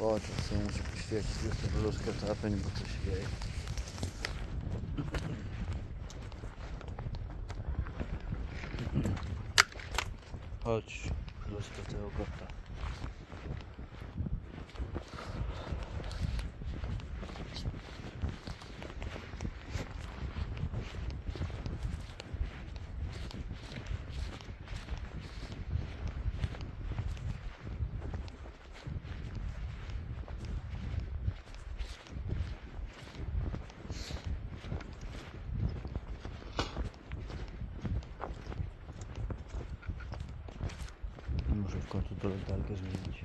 O, teraz sobie muszę poświecić już bluzkę tapień, bo coś jej. Chodź, bluzkę tego kota. Muszę w końcu tą legalkę zmienić.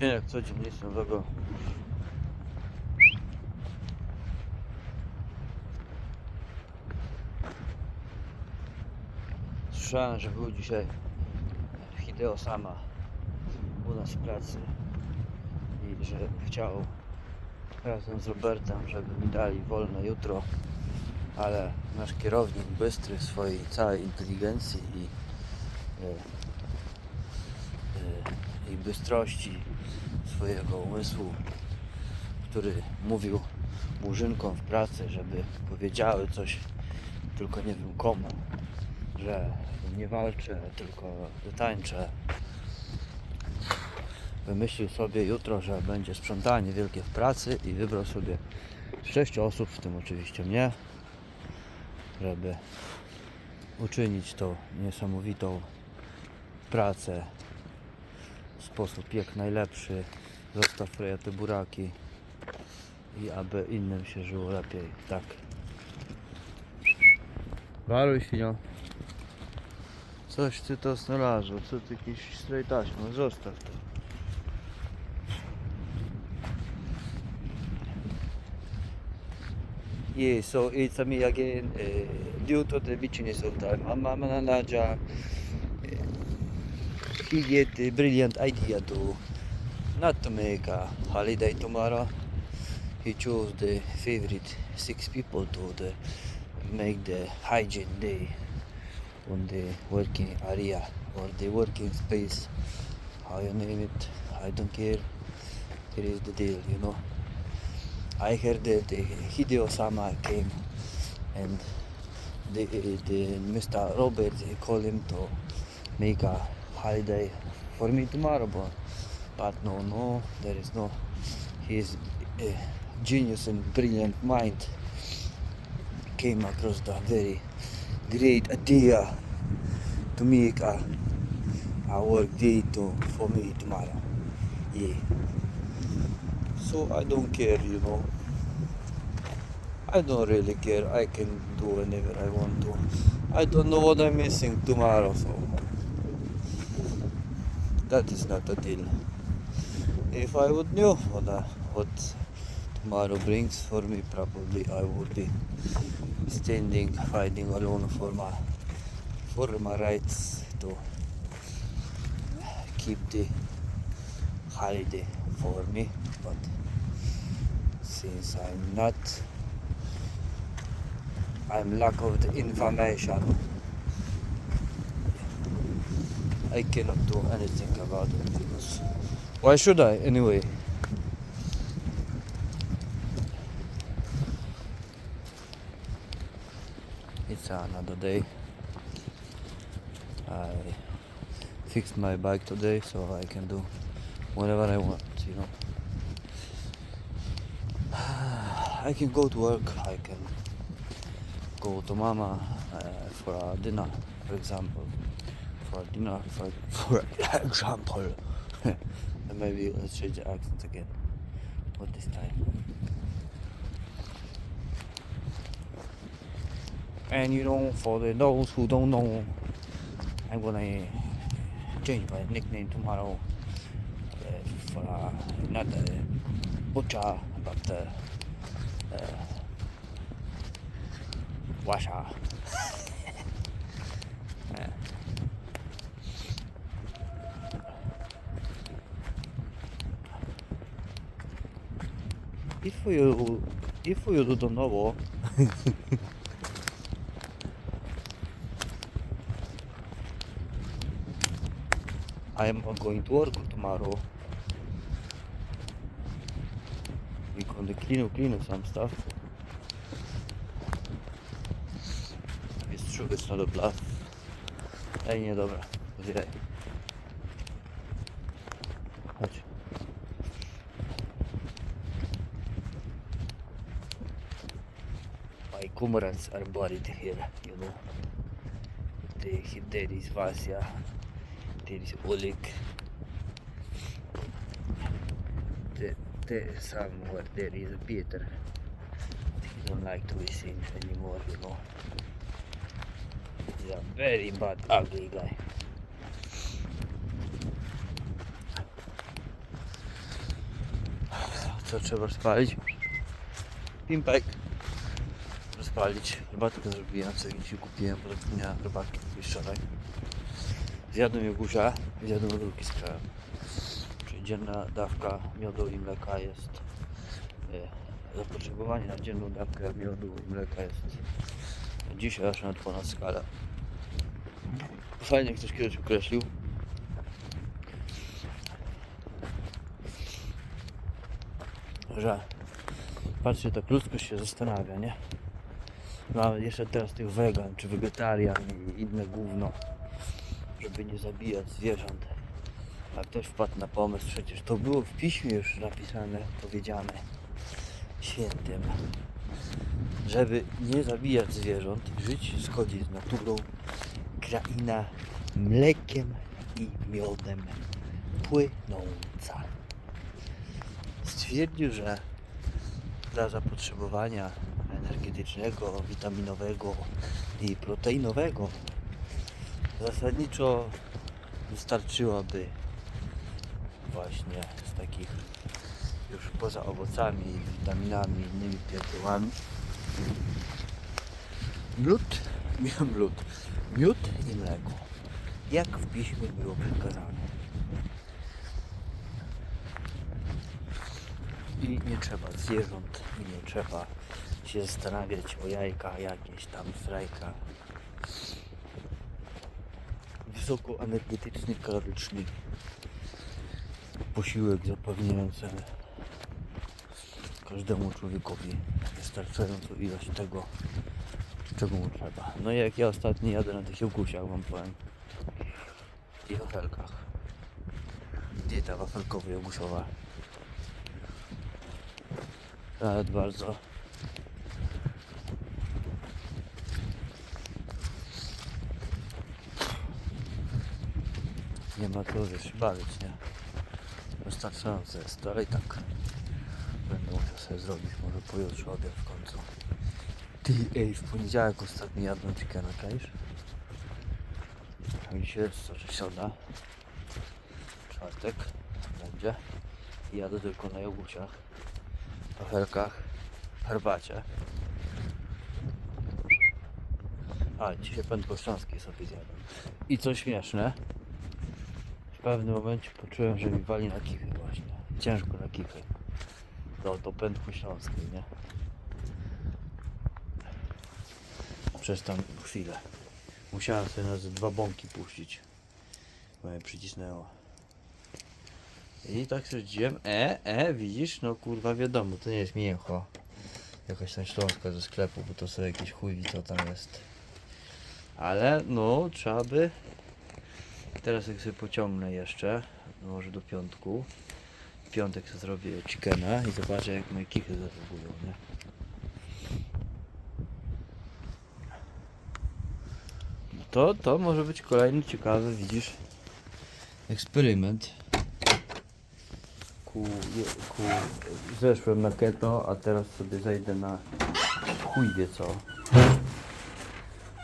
Cieniek, co dzień nic nowego. Słyszałem, że był dzisiaj Hideo Sama u nas w pracy i że chciał razem z Robertem, żeby mi dali wolne jutro, ale nasz kierownik bystry w swojej całej inteligencji i e, e, i bystrości swojego umysłu, który mówił murzynkom w pracy, żeby powiedziały coś, tylko nie wiem komu, że nie walczę, tylko tańczę. Wymyślił sobie jutro, że będzie sprzątanie wielkie w pracy i wybrał sobie sześć osób, w tym oczywiście mnie, żeby uczynić tą niesamowitą pracę w sposób jak najlepszy. Zostaw Freja te buraki i aby innym się żyło lepiej. Tak. Waruj świnio. Coś ty to znalazło, co ty jakiś strej taśma, zostaw to. Yeah, so it's me again. Uh, due to the business of time, Amma Manaja, he get a brilliant idea to not to make a holiday tomorrow. He chose the favorite six people to the, make the hygiene day on the working area or the working space. How you name it, I don't care. Here is the deal, you know. I heard that the Hideo Sama came and the, uh, the Mr. Robert called him to make a holiday for me tomorrow, but, but no, no, there is no. His uh, genius and brilliant mind came across the very great idea to make a, a work day to, for me tomorrow. Yeah. So I don't care, you know. I don't really care. I can do whenever I want to. I don't know what I'm missing tomorrow, so that is not a deal. If I would know what, what tomorrow brings for me, probably I would be standing, fighting alone for my for my rights to keep the holiday for me. But since I'm not, I'm lack of the information. I cannot do anything about it because why should I anyway? It's another day. I fixed my bike today so I can do whatever I want, you know. I can go to work, I can go to mama uh, for a dinner, for example. For a dinner, for, for example. and maybe let's change the accent again. What this time? And you know, for the those who don't know, I'm gonna change my nickname tomorrow uh, for uh, not uh, butcher, but uh, uh, washer. If you if you don't know I am going to work tomorrow. We gonna clean clean some stuff. It's true, it's not a bluff. Ej, nie dobra, zbieraj. Chodź. Comrades are buried here, you know. There is Vasya, there is Oleg. There, there somewhere there is Peter. He don't like to be seen anymore, you know. He's a very bad, ugly guy. Co trzeba spalić? Pimpek. Rozpalić. Herbatkę zrobiłem, co ci kupiłem, bo zapomniałem herbatki kupić wczoraj. Zjadłem jogurza, zjadłem rurki z krałem. Czyli dzienna dawka miodu i mleka jest... e, Zapotrzebowanie na dzienną dawkę miodu i mleka jest dzisiaj aż na ponad skalę. Fajnie ktoś kiedyś określił. Że patrzcie, tak ludzkość się zastanawia, nie? No jeszcze teraz tych wegan czy wegetarian i inne gówno, żeby nie zabijać zwierząt. A ktoś wpadł na pomysł, przecież to było w piśmie już napisane, powiedziane świętym, żeby nie zabijać zwierząt, żyć zgodnie z naturą, kraina mlekiem i miodem płynąca. Stwierdził, że dla zapotrzebowania energetycznego, witaminowego i proteinowego zasadniczo wystarczyłoby właśnie z takich już poza owocami, witaminami, innymi pierdołami miałem lód. Miód i mleko. Jak w piśmie było przekazane. I nie trzeba zwierząt, i nie trzeba się zastanawiać o jajka jakieś tam frajka. Wysokoenergetyczny, kaloryczny posiłek zapewniający każdemu człowiekowi wystarczającą ilość tego, czego mu trzeba. No i jak ja ostatnio jadę na tych jogurciach, wam powiem. I wafelkach. Dieta wafelkowo-jogurzowa. Nawet bardzo. Nie ma co już bawić, nie? Wystarczające jest, ale i tak będę musiał sobie zrobić, może pojutrze obiad w końcu. Ty, ej, w poniedziałek ostatni jadłem chickena, czaisz? A Dzisiaj jest co, środa? Czwartek będzie. I jadę tylko na jogurciach, wafelkach, herbacie. A, dzisiaj pędko śląskie sobie zjadłem. I co śmieszne, w pewnym momencie poczułem, że mi wali na kichy właśnie. Ciężko na kichy. To, to pędko śląskie, nie? Przez tam chwilę. Musiałem sobie na dwa bąki puścić. Bo mnie przycisnęło. I tak stwierdziłem, e, e, widzisz, no kurwa wiadomo, to nie jest mięcho. Jakaś tam śląska ze sklepu, bo to sobie jakiś chuj co tam jest. Ale no, trzeba by... Teraz jak sobie pociągnę jeszcze, może do piątku. W piątek sobie zrobię chickena i zobaczę jak moje kichy zachowują, nie? to, to może być kolejny ciekawy, widzisz, eksperyment. Ku, ku, zeszłem na keto, a teraz sobie zejdę na chuj wie co.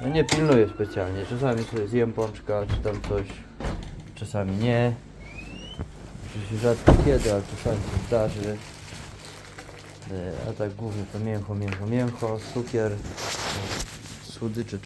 No nie pilnuję specjalnie, czasami sobie zjem pączka, czy tam coś, czasami nie. Oczywiście rzadko kiedy, ale czasami się zdarzy. E, A tak głównie to mięcho, mięcho, mięcho, cukier, słodycze.